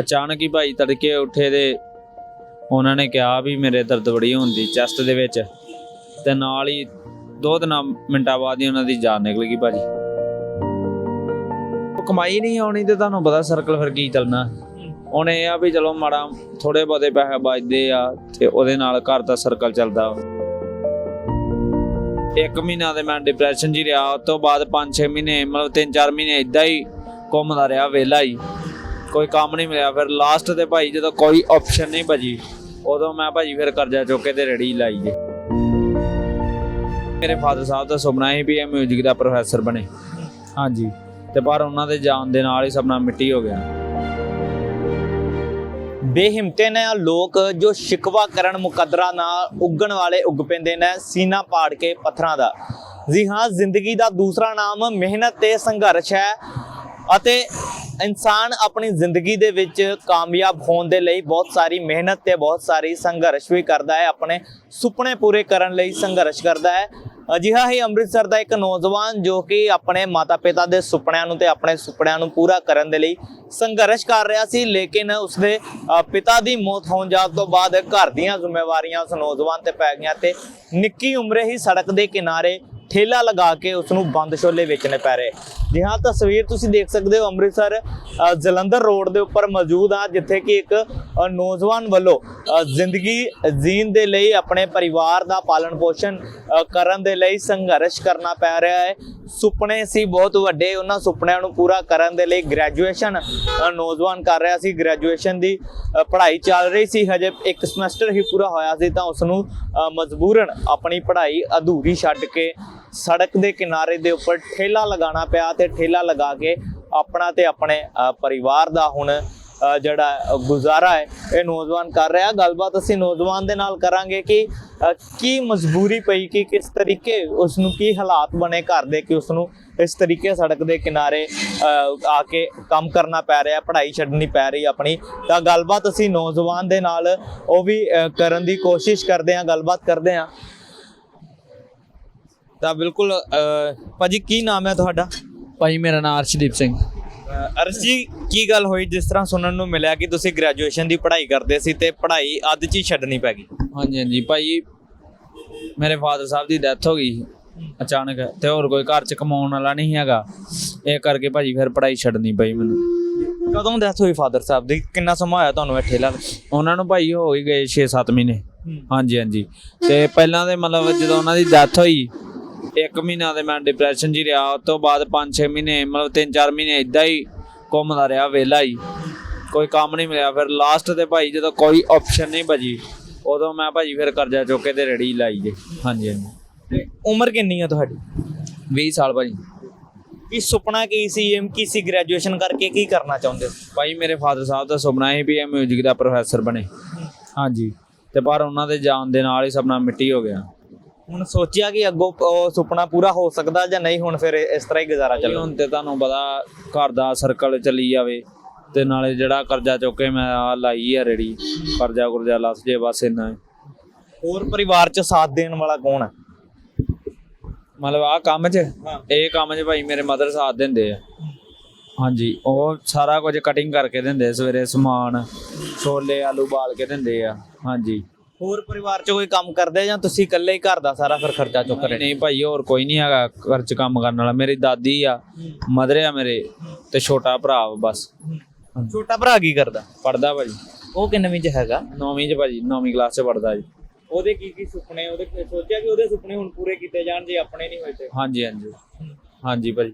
ਅਚਾਨਕ ਹੀ ਭਾਈ ਤੜਕੇ ਉੱਠੇ ਤੇ ਉਹਨਾਂ ਨੇ ਕਿਹਾ ਵੀ ਮੇਰੇ ਦਰਦ ਬੜੀ ਹੁੰਦੀ ਚੈਸਟ ਦੇ ਵਿੱਚ। ਤੇ ਨਾਲ ਹੀ ਦੋ ਤਿੰਨ ਮਿੰਟਾਂ ਬਾਅਦ ਹੀ ਉਹਨਾਂ ਦੀ ਜਾਨ ਨਿਕਲ ਗਈ ਭਾਜੀ। ਕਮਾਈ ਨਹੀਂ ਆਉਣੀ ਤੇ ਤੁਹਾਨੂੰ ਪਤਾ ਸਰਕਲ ਫਿਰ ਕੀ ਚੱਲਣਾ। ਹੁਣ ਇਹ ਆ ਵੀ ਚਲੋ ਮਾੜਾ ਥੋੜੇ ਬਹੁਤੇ ਪੈਸੇ ਬਚਦੇ ਆ ਤੇ ਉਹਦੇ ਨਾਲ ਘਰ ਦਾ ਸਰਕਲ ਚੱਲਦਾ। ਇੱਕ ਮਹੀਨਾ ਤੇ ਮੈਂ ਡਿਪਰੈਸ਼ਨ 'ਚ ਹੀ ਰਿਹਾ। ਉਸ ਤੋਂ ਬਾਅਦ 5-6 ਮਹੀਨੇ, ਮਤਲਬ 3-4 ਮਹੀਨੇ ਇਦਾਂ ਹੀ ਘੁੰਮਦਾ ਰਿਹਾ ਵਿਹਲਾ ਹੀ। ਕੋਈ ਕੰਮ ਨਹੀਂ ਮਿਲਿਆ। ਫਿਰ ਲਾਸਟ ਤੇ ਭਾਈ ਜਦੋਂ ਕੋਈ ਆਪਸ਼ਨ ਨਹੀਂ ਬਚੀ ਉਦੋਂ ਮੈਂ ਭਾਜੀ ਫਿਰ ਕਰਜ਼ਾ ਚੁੱਕ ਕੇ ਤੇ ਰੜੀ ਲਾਈ ਜੇ ਮੇਰੇ ਫਾਦਰ ਸਾਹਿਬ ਦਾ ਸੁਪਨਾ ਸੀ ਵੀ ਇਹ 뮤직 ਦਾ ਪ੍ਰੋਫੈਸਰ ਬਣੇ। ਹਾਂਜੀ। ਤੇ ਪਰ ਉਹਨਾਂ ਦੇ ਜਾਣ ਦੇ ਨਾਲ ਹੀ ਸੁਪਨਾ ਮਿੱਟੀ ਹੋ ਗਿਆ। ਬੇਹਿੰਮਤੇ ਨੇ ਲੋਕ ਜੋ ਸ਼ਿਕਵਾ ਕਰਨ ਮੁਕੱਦਰਾ ਨਾਲ ਉੱਗਣ ਵਾਲੇ ਉੱਗ ਪੈਂਦੇ ਨੇ, ਸੀਨਾ ਪਾੜ ਕੇ ਪੱਥਰਾਂ ਦਾ। ਜੀ ਹਾਂ, ਜ਼ਿੰਦਗੀ ਦਾ ਦੂਸਰਾ ਨਾਮ ਮਿਹਨਤ ਤੇ ਸੰਘਰਸ਼ ਹੈ ਅਤੇ ਇਨਸਾਨ ਆਪਣੀ ਜ਼ਿੰਦਗੀ ਦੇ ਵਿੱਚ ਕਾਮਯਾਬ ਹੋਣ ਦੇ ਲਈ ਬਹੁਤ ਸਾਰੀ ਮਿਹਨਤ ਤੇ ਬਹੁਤ ਸਾਰੀ ਸੰਘਰਸ਼ ਵੀ ਕਰਦਾ ਹੈ, ਆਪਣੇ ਸੁਪਨੇ ਪੂਰੇ ਕਰਨ ਲਈ ਸੰਘਰਸ਼ ਕਰਦਾ ਹੈ। ਅਜਿਹਾ ਹੀ ਅੰਮ੍ਰਿਤਸਰ ਦਾ ਇੱਕ ਨੌਜਵਾਨ ਜੋ ਕਿ ਆਪਣੇ ਮਾਤਾ-ਪਿਤਾ ਦੇ ਸੁਪਨਿਆਂ ਨੂੰ ਤੇ ਆਪਣੇ ਸੁਪਨਿਆਂ ਨੂੰ ਪੂਰਾ ਕਰਨ ਦੇ ਲਈ ਸੰਘਰਸ਼ ਕਰ ਰਿਹਾ ਸੀ, ਲੇਕਿਨ ਉਸਦੇ ਪਿਤਾ ਦੀ ਮੌਤ ਹੋਣ ਜਾਣ ਤੋਂ ਬਾਅਦ ਘਰ ਦੀਆਂ ਜ਼ਿੰਮੇਵਾਰੀਆਂ ਉਸ ਨੌਜਵਾਨ ਤੇ ਪੈ ਗਈਆਂ ਤੇ ਨਿੱਕੀ ਉਮਰੇ ਹੀ ਸੜਕ ਦੇ ਕਿਨਾਰੇ ਠੇਲਾ ਲਗਾ ਕੇ ਉਸ ਨੂੰ ਬੰਦ ਛੋਲੇ ਵੇਚਣੇ ਪੈ ਰਹੇ। ਜੀ ਹਾਂ ਤਸਵੀਰ ਤੁਸੀਂ ਦੇਖ ਸਕਦੇ ਹੋ ਅੰਮ੍ਰਿਤਸਰ ਜਲੰਧਰ ਰੋਡ ਦੇ ਉੱਪਰ ਮੌਜੂਦ ਆ, ਜਿੱਥੇ ਕਿ ਇੱਕ ਨੌਜਵਾਨ ਵੱਲੋਂ ਜ਼ਿੰਦਗੀ ਜੀਣ ਦੇ ਲਈ, ਆਪਣੇ ਪਰਿਵਾਰ ਦਾ ਪਾਲਣ ਪੋਸ਼ਣ ਕਰਨ ਦੇ ਲਈ ਸੰਘਰਸ਼ ਕਰਨਾ ਪੈ ਰਿਹਾ ਹੈ। ਸੁਪਨੇ ਸੀ ਬਹੁਤ ਵੱਡੇ, ਉਹਨਾਂ ਸੁਪਨਿਆਂ ਨੂੰ ਪੂਰਾ ਕਰਨ ਦੇ ਲਈ ਗ੍ਰੈਜੂਏਸ਼ਨ ਨੌਜਵਾਨ ਕਰ ਰਿਹਾ ਸੀ ਗ੍ਰੈਜੂਏਸ਼ਨ ਦੀ ਪੜ੍ਹਾਈ ਚੱਲ ਰਹੀ ਸੀ, ਹਜੇ ਇੱਕ ਸਮੈਸਟਰ ਹੀ ਪੂਰਾ ਹੋਇਆ ਸੀ, ਤਾਂ ਉਸ ਨੂੰ ਮਜਬੂਰਨ ਆਪਣੀ ਪੜ੍ਹਾਈ ਅਧੂਰੀ ਛੱਡ ਕੇ ਸੜਕ ਦੇ ਕਿਨਾਰੇ ਦੇ ਉੱਪਰ ਠੇਲਾ ਲਗਾਉਣਾ ਪਿਆ ਤੇ ਠੇਲਾ ਲਗਾ ਕੇ ਆਪਣਾ ਤੇ ਆਪਣੇ ਪਰਿਵਾਰ ਦਾ ਹੁਣ ਜਿਹੜਾ ਗੁਜ਼ਾਰਾ ਹੈ, ਇਹ ਨੌਜਵਾਨ ਕਰ ਰਿਹਾ। ਗੱਲਬਾਤ ਅਸੀਂ ਨੌਜਵਾਨ ਦੇ ਨਾਲ ਕਰਾਂਗੇ ਕਿ ਕੀ ਮਜਬੂਰੀ ਪਈ, ਕਿ ਕਿਸ ਤਰੀਕੇ ਉਸ ਨੂੰ ਕੀ ਹਾਲਾਤ ਬਣੇ ਘਰ ਦੇ, ਕਿ ਉਸ ਨੂੰ ਇਸ ਤਰੀਕੇ ਸੜਕ ਦੇ ਕਿਨਾਰੇ ਆ ਕੇ ਕੰਮ ਕਰਨਾ ਪੈ ਰਿਹਾ, ਪੜ੍ਹਾਈ ਛੱਡਣੀ ਪੈ ਰਹੀ ਆਪਣੀ। ਤਾਂ ਗੱਲਬਾਤ ਅਸੀਂ ਨੌਜਵਾਨ ਦੇ ਨਾਲ ਉਹ ਵੀ ਕਰਨ ਦੀ ਕੋਸ਼ਿਸ਼ ਕਰਦੇ ਹਾਂ, ਗੱਲਬਾਤ ਕਰਦੇ ਹਾਂ। ਤਾਂ ਬਿਲਕੁਲ ਅ, ਭਾਜੀ ਕੀ ਨਾਮ ਹੈ ਤੁਹਾਡਾ? ਭਾਈ ਮੇਰਾ ਨਾਮ ਅਰਸ਼ਦੀਪ ਸਿੰਘ। ਅਰਸ਼ ਜੀ ਕੀ ਗੱਲ ਹੋਈ ਜਿਸ ਤਰ੍ਹਾਂ ਸੁਣਨ ਨੂੰ ਮਿਲਿਆ ਕਿ ਤੁਸੀਂ ਗ੍ਰੈਜੂਏਸ਼ਨ ਦੀ ਪੜ੍ਹਾਈ ਕਰਦੇ ਸੀ ਤੇ ਪੜ੍ਹਾਈ ਅੱਧ 'ਚ ਹੀ ਛੱਡਣੀ ਪੈ ਗਈ? ਹਾਂਜੀ ਹਾਂਜੀ। ਭਾਈ ਮੇਰੇ ਫਾਦਰ ਸਾਹਿਬ ਦੀ ਡੈਥ ਹੋ ਗਈ ਅਚਾਨਕ। ਤੇ ਹੋਰ ਕੋਈ ਘਰ ਚ ਕਮਾਉਣ ਵਾਲਾ ਨਹੀਂ ਹੈਗਾ। ਇਹ ਕਰਕੇ ਭਾਜੀ ਫਿਰ ਪੜ੍ਹਾਈ ਛੱਡਣੀ ਪਈ ਮੈਨੂੰ। ਕਦੋਂ ਡੈਥ ਹੋਈ ਫਾਦਰ ਸਾਹਿਬ ਦੀ? ਕਿੰਨਾ ਸਮਾਂ ਹੋਇਆ ਤੁਹਾਨੂੰ ਇਹ ਠੇਲਾ ਉਹਨਾਂ ਨੂੰ ਭਾਈ ਹੋ ਹੀ ਗਏ 6-7 ਮਹੀਨੇ। ਹਾਂਜੀ ਹਾਂਜੀ। ਤੇ ਪਹਿਲਾਂ ਦੇ ਮਤਲਬ ਜਦੋਂ ਉਹਨਾਂ ਦੀ ਡੈਥ ਹੋਈ ਇੱਕ ਮਹੀਨਾ ਤੇ ਮੈਂ ਡਿਪਰੈਸ਼ਨ 'ਚ ਹੀ ਰਿਹਾ ਉਸ ਤੋਂ ਬਾਅਦ 5-6 ਮਹੀਨੇ ਮਤਲਬ 3-4 ਮਹੀਨੇ ਇਦਾਂ ਹੀ ਘੁੰਮਦਾ ਰਿਹਾ ਵਿਹਲਾ ਹੀ। ਕੋਈ ਕੰਮ ਨਹੀਂ ਮਿਲਿਆ। ਫਿਰ ਲਾਸਟ ਤੇ ਭਾਈ ਜਦੋਂ ਕੋਈ ਆਪਸ਼ਨ ਨਹੀਂ ਬਚੀ ਉਦੋਂ ਮੈਂ ਭਾਜੀ ਫਿਰ ਕਰਜ਼ਾ ਚੁੱਕ ਕੇ ਤੇ ਰੜੀ ਲਾਈ ਜੇ। ਹਾਂਜੀ ਹਾਂਜੀ। ਉਮਰ ਕਿੰਨੀ ਹੈ ਤੁਹਾਡੀ? 20 ਸਾਲ ਭਾਜੀ। ਕੀ ਸੁਪਨਾ ਕੀ ਸੀ ਏਮ ਕੀ ਸੀ ਗ੍ਰੈਜੂਏਸ਼ਨ ਕਰਕੇ ਕੀ ਕਰਨਾ ਚਾਹੁੰਦੇ ਹੋ? ਭਾਈ ਮੇਰੇ ਫਾਦਰ ਸਾਹਿਬ ਦਾ ਸੁਪਨਾ ਸੀ ਵੀ ਇਹ 뮤직 ਦਾ ਪ੍ਰੋਫੈਸਰ ਬਣੇ। ਹਾਂਜੀ। ਤੇ ਪਰ ਉਹਨਾਂ ਦੇ ਜਾਣ ਦੇ ਨਾਲ ਹੀ ਸੁਪਨਾ ਮਿੱਟੀ ਹੋ ਗਿਆ। ਹੁਣ ਸੋਚਿਆ ਕਿ ਅੱਗੋਂ ਉਹ ਸੁਪਨਾ ਪੂਰਾ ਹੋ ਸਕਦਾ ਜਾਂ ਨਹੀਂ ਹੁਣ ਫਿਰ ਇਸ ਤਰ੍ਹਾਂ ਹੀ ਗੁਜ਼ਾਰਾ ਚੱਲੂ ਹੁਣ ਤੇ ਤੁਹਾਨੂੰ ਪਤਾ ਘਰ ਦਾ ਸਰਕਲ ਚੱਲੀ ਜਾਵੇ ਤੇ ਨਾਲੇ ਜਿਹੜਾ ਕਰਜ਼ਾ ਚੁੱਕ ਕੇ ਮੈਂ ਆ ਲਾਈ ਆ ਰੇੜੀ ਕਰਜ਼ਾ ਕੁਰਜ਼ਾ ਲੱਥ ਜੇ ਬਸ ਇੰਨਾ ਹੀ। ਹੋਰ ਪਰਿਵਾਰ 'ਚ ਸਾਥ ਦੇਣ ਵਾਲਾ ਕੌਣ ਹੈ ਮਤਲਬ ਆ ਕੰਮ 'ਚ? ਹਾਂ। ਇਹ ਕੰਮ 'ਚ ਭਾਈ ਮੇਰੇ ਮਦਰ ਸਾਥ ਦਿੰਦੇ ਆ। ਹਾਂਜੀ ਉਹ ਸਾਰਾ ਕੁਝ ਕਟਿੰਗ ਕਰਕੇ ਦਿੰਦੇ ਸਵੇਰੇ ਸਮਾਨ ਛੋਲੇ ਆਲੂ ਬਾਲ ਕੇ ਦਿੰਦੇ ਆ। ਹਾਂਜੀ। ਹੋਰ ਪਰਿਵਾਰ 'ਚ ਕੋਈ ਕੰਮ ਕਰਦੇ ਜਾਂ ਤੁਸੀਂ ਇਕੱਲੇ ਹੀ ਘਰ ਦਾ ਸਾਰਾ ਫਿਰ ਖਰਚਾ ਚੁੱਕ ਰਹੇ? ਨਹੀਂ ਭਾਈ ਹੋਰ ਕੋਈ ਨਹੀਂ ਹੈਗਾ ਘਰ 'ਚ ਕੰਮ ਕਰਨ ਵਾਲਾ। ਮੇਰੀ ਦਾਦੀ ਆ ਮਦਰ ਆ ਮੇਰੇ ਤੇ ਛੋਟਾ ਭਰਾ ਵਾ ਬਸ। ਛੋਟਾ ਭਰਾ ਕੀ ਕਰਦਾ? ਪੜਦਾ ਭਾਜੀ ਉਹ ਕਿੰਨਵੀਂ 'ਚ ਹੈਗਾ? ਨੌਵੀਂ 'ਚ ਭਾਜੀ ਨੌਵੀਂ ਕਲਾਸ 'ਚ ਪੜਦਾ ਜੀ। ਉਹਦੇ ਕੀ ਕੀ ਸੁਪਨੇ ਉਹਦੇ ਸੋਚਿਆ ਕਿ ਉਹਦੇ ਸੁਪਨੇ ਹੁਣ ਪੂਰੇ ਕੀਤੇ ਜਾਣ ਜੇ ਆਪਣੇ ਨਹੀਂ ਹੋਏ ਤੇ? ਹਾਂਜੀ ਹਾਂਜੀ। ਹਾਂਜੀ ਭਾਜੀ।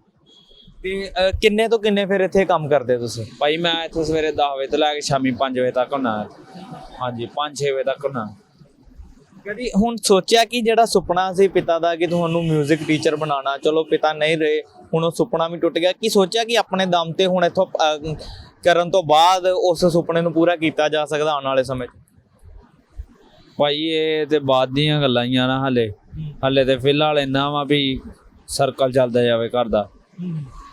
ਤੇ ਅਹ, ਕਿੰਨੇ ਤੋਂ ਕਿੰਨੇ ਫਿਰ ਇੱਥੇ ਕੰਮ ਕਰਦੇ ਹੋ ਤੁਸੀਂ? ਭਾਈ ਮੈਂ ਇੱਥੇ ਸਵੇਰੇ 10 ਵਜੇ ਤੋਂ ਲੈ ਕੇ ਸ਼ਾਮੀ 5 ਵਜੇ ਤੱਕ ਹੁੰਨਾ ਹਾਂਜੀ 5-6 ਵਜੇ ਤੱਕ ਹੁੰਨਾ ਕਦੀ ਹੁਣ ਸੋਚਿਆ ਕਿ ਜਿਹੜਾ ਸੁਪਨਾ ਸੀ ਪਿਤਾ ਦਾ ਕਿ ਤੁਹਾਨੂੰ 뮤직 ਟੀਚਰ ਬਣਾਉਣਾ ਚਲੋ ਪਿਤਾ ਨਹੀਂ ਰਹੇ ਹੁਣ ਉਹ ਸੁਪਨਾ ਵੀ ਟੁੱਟ ਗਿਆ। ਕੀ ਸੋਚਿਆ ਕਿ ਆਪਣੇ ਦਮ ਤੇ ਹੁਣ ਇੱਥੋਂ ਕਰਨ ਤੋਂ ਬਾਅਦ ਉਸ ਸੁਪਨੇ ਨੂੰ ਪੂਰਾ ਕੀਤਾ ਜਾ ਸਕਦਾ ਆਉਣ ਵਾਲੇ ਸਮੇਂ 'ਚ? ਭਾਈ ਇਹ ਤੇ ਬਾਅਦ ਦੀਆਂ ਗੱਲਾਂ ਹੀ ਆ ਨਾ ਹਲੇ। ਹਲੇ ਤੇ ਫਿਲਹਾਲ ਇੰਨਾ ਵਾ ਵੀ ਸਰਕਲ ਚੱਲਦਾ ਜਾਵੇ ਘਰ ਦਾ।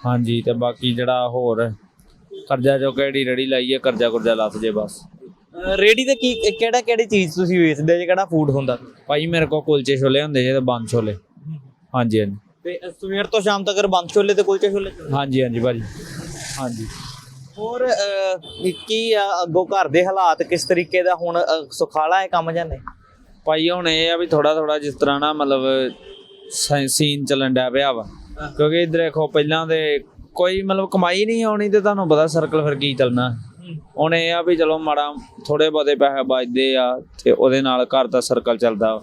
ਹਾਂਜੀ ਤੇ ਬਾਕੀ ਜਿਹੜਾ ਹੋਰ ਕਰਜ਼ਾ ਜੋ ਕਿਹੜੀ ਰੜੀ ਲਾਈ ਹੈ ਕਰਜ਼ਾ ਕੁਰਜ਼ਾ ਲੱਥ ਜੇ ਬਸ। ਰੇਹੜੀ ਤੇ ਕੀ ਕਿਹੜਾ ਕਿਹੜੀ ਚੀਜ਼ ਤੁਸੀਂ ਵੇਚਦੇ ਜੇ ਕਿਹੜਾ ਫੂਡ ਹੁੰਦਾ? ਭਾਈ ਮੇਰੇ ਕੋਲ ਕੁਲਚੇ ਛੋਲੇ ਹੁੰਦੇ ਜੇ ਤੇ ਬੰਦ ਛੋਲੇ। ਹਾਂਜੀ ਹਾਂਜੀ। ਤੇ ਸਵੇਰ ਤੋਂ ਸ਼ਾਮ ਤੱਕ ਬੰਦ ਛੋਲੇ ਤੇ ਕੁਲਚੇ ਛੋਲੇ? ਹਾਂਜੀ ਹਾਂਜੀ ਭਾਜੀ। ਹਾਂਜੀ। ਹੋਰ ਕੀ ਆ ਅੱਗੋਂ ਘਰ ਦੇ ਹਾਲਾਤ ਕਿਸ ਤਰੀਕੇ ਦਾ ਹੁਣ ਸੁਖਾਲਾ ਹੈ ਕੰਮ ਜਾਂ ਨਹੀਂ? ਭਾਈ ਹੁਣ ਇਹ ਆ ਵੀ ਥੋੜਾ ਥੋੜਾ ਜਿਸ ਤਰ੍ਹਾਂ ਨਾ ਮਤਲਬ ਸੀਨ ਚੱਲਣ ਡਿਆ ਪਿਆ ਵਾ। ਕਿਉਂਕਿ ਇਧਰ ਦੇਖੋ ਪਹਿਲਾਂ ਤੇ ਕੋਈ ਮਤਲਬ ਕਮਾਈ ਨਹੀਂ ਆਉਣੀ ਤੇ ਤੁਹਾਨੂੰ ਪਤਾ ਸਰਕਲ ਫਿਰ ਕੀ ਚੱਲਣਾ। ਹੁਣ ਇਹ ਆ ਵੀ ਚਲੋ ਮਾੜਾ ਥੋੜੇ ਬਹੁਤੇ ਪੈਸੇ ਬਚਦੇ ਆ ਤੇ ਉਹਦੇ ਨਾਲ ਘਰ ਦਾ ਸਰਕਲ ਚੱਲਦਾ। ਵਾ।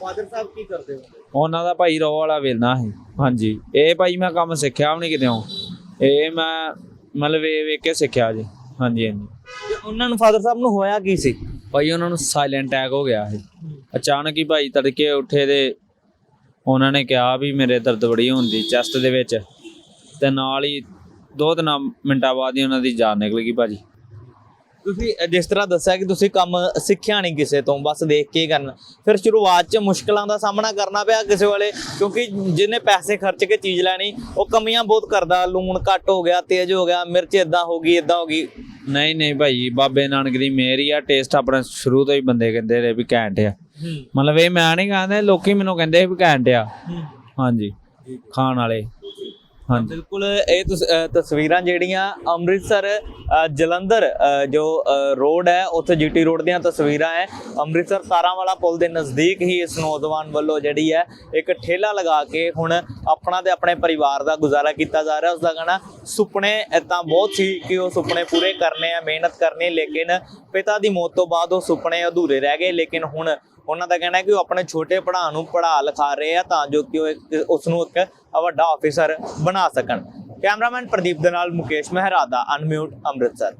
ਫਾਦਰ ਸਾਹਿਬ ਕੀ ਕਰਦੇ ਹੋ? ਉਹਨਾਂ ਦਾ ਭਾਈ ਰੋ ਵਾਲਾ ਵੇਲਣਾ ਸੀ। ਹਾਂਜੀ ਇਹ ਭਾਈ ਮੈਂ ਕੰਮ ਸਿੱਖਿਆ ਵੀ ਨਹੀਂ ਕਿਤੇੋਂ ਇਹ ਮੈਂ ਮਤਲਬ ਵੇ ਵੇਖ ਕੇ ਸਿੱਖਿਆ ਜੀ। ਹਾਂਜੀ ਹਾਂਜੀ। ਤੇ ਉਹਨਾਂ ਨੂੰ ਫਾਦਰ ਸਾਹਿਬ ਨੂੰ ਹੋਇਆ ਕੀ ਸੀ? ਭਾਈ ਉਹਨਾਂ ਨੂੰ ਸਾਇਲੈਂਟ ਅਟੈਕ ਹੋ ਗਿਆ ਸੀ। ਅਚਾਨਕ ਹੀ ਭਾਈ ਤੜਕੇ ਉੱਠੇ ਤੇ ਉਹਨਾਂ ਨੇ ਕਿਹਾ ਵੀ ਮੇਰੇ ਦਰਦ ਬੜੀ ਹੁੰਦੀ ਚੈਸਟ ਦੇ ਵਿੱਚ ਤੇ ਨਾਲ ਹੀ ਦੋ ਤਿੰਨ ਮਿੰਟਾਂ ਬਾਅਦ ਹੀ ਉਹਨਾਂ ਦੀ ਜਾਨ ਨਿਕਲ ਗਈ ਭਾਜੀ। ਤੁਸੀਂ ਜਿਸ ਤਰ੍ਹਾਂ ਦੱਸਿਆ ਕਿ ਤੁਸੀਂ ਕੰਮ ਸਿੱਖਿਆ ਨਹੀਂ ਕਿਸੇ ਤੋਂ ਬਸ ਦੇਖ ਕੇ ਕਰਨਾ। ਫਿਰ ਸ਼ੁਰੂਆਤ 'ਚ ਮੁਸ਼ਕਲਾਂ ਦਾ ਸਾਹਮਣਾ ਕਰਨਾ ਪਿਆ ਕਿਸੇ ਵੇਲੇ ਕਿਉਂਕਿ ਜਿਹਨੇ ਪੈਸੇ ਖਰਚ ਕੇ ਚੀਜ਼ ਲੈਣੀ ਉਹ ਕਮੀਆਂ ਬਹੁਤ ਕਰਦਾ। ਲੂਣ ਘੱਟ ਹੋ ਗਿਆ ਤੇਜ਼ ਹੋ ਗਿਆ ਮਿਰਚ ਇਦਾਂ ਹੋ ਗਈ ਇਦਾਂ ਹੋ ਗਈ। ਨਹੀਂ ਨਹੀਂ ਭਾਈ ਬਾਬੇ ਨਾਨਕ ਦੀ ਮਿਹਰ ਹੀ ਆ ਟੇਸਟ ਆਪਣਾ ਸ਼ੁਰੂ ਤੋਂ ਹੀ ਬੰਦੇ ਕਹਿੰਦੇ ਰਹੇ ਵੀ ਘੈਂਟ ਆ। ਮਤਲਬ ਇਹ ਮੈਂ ਨਹੀਂ ਕਹਿੰਦਾ ਲੋਕੀ ਮੈਨੂੰ ਕਹਿੰਦੇ ਵੀ ਘੈਂਟ ਆ। ਹਾਂਜੀ ਖਾਣ ਵਾਲੇ। ਹਾਂਜੀ। ਬਿਲਕੁਲ ਇਹ ਤਸਵੀਰਾਂ ਜਿਹੜੀਆਂ ਅੰਮ੍ਰਿਤਸਰ ਜਲੰਧਰ ਜੋ ਰੋਡ ਹੈ ਉੱਥੇ ਜੀਟੀ ਰੋਡ ਦੀਆਂ ਤਸਵੀਰਾਂ ਹੈ। ਅੰਮ੍ਰਿਤਸਰ ਤਾਰਾਂ ਵਾਲਾ ਪੁਲ ਦੇ ਨਜ਼ਦੀਕ ਹੀ ਇਸ ਨੌਜਵਾਨ ਵੱਲੋਂ ਜਿਹੜੀ ਹੈ ਇੱਕ ਠੇਲਾ ਲਗਾ ਕੇ ਹੁਣ ਆਪਣਾ ਤੇ ਆਪਣੇ ਪਰਿਵਾਰ ਦਾ ਗੁਜ਼ਾਰਾ ਕੀਤਾ ਜਾ ਰਿਹਾ। ਉਸ ਦਾ ਕਹਿਣਾ ਸੁਪਨੇ ਤਾਂ ਬਹੁਤ ਸੀ ਕਿ ਉਹ ਸੁਪਨੇ ਪੂਰੇ ਕਰਨੇ ਆ ਮਿਹਨਤ ਕਰਨੀ ਲੇਕਿਨ ਪਿਤਾ ਦੀ ਮੌਤ ਤੋਂ ਬਾਅਦ ਉਹ ਸੁਪਨੇ ਅਧੂਰੇ ਰਹਿ ਗਏ। ਲੇਕਿਨ ਹੁਣ ਉਹਨਾਂ ਦਾ ਕਹਿਣਾ ਹੈ ਕਿ ਉਹ ਆਪਣੇ ਛੋਟੇ ਭਰਾ ਨੂੰ ਪੜ੍ਹਾ ਲਿਖਾ ਰਹੇ ਆ ਤਾਂ ਜੋ ਕਿ ਉਹ ਇੱਕ- ਉਸ ਨੂੰ ਇੱਕ ਵੱਡਾ ਆਫੀਸਰ ਬਣਾ ਸਕਣ। ਕੈਮਰਾਮੈਨ ਪ੍ਰਦੀਪ ਦੇ ਨਾਲ ਮੁਕੇਸ਼ ਮਹਿਰਾ ਦਾ ਅਨਮਿਊਟ ਅੰਮ੍ਰਿਤਸਰ।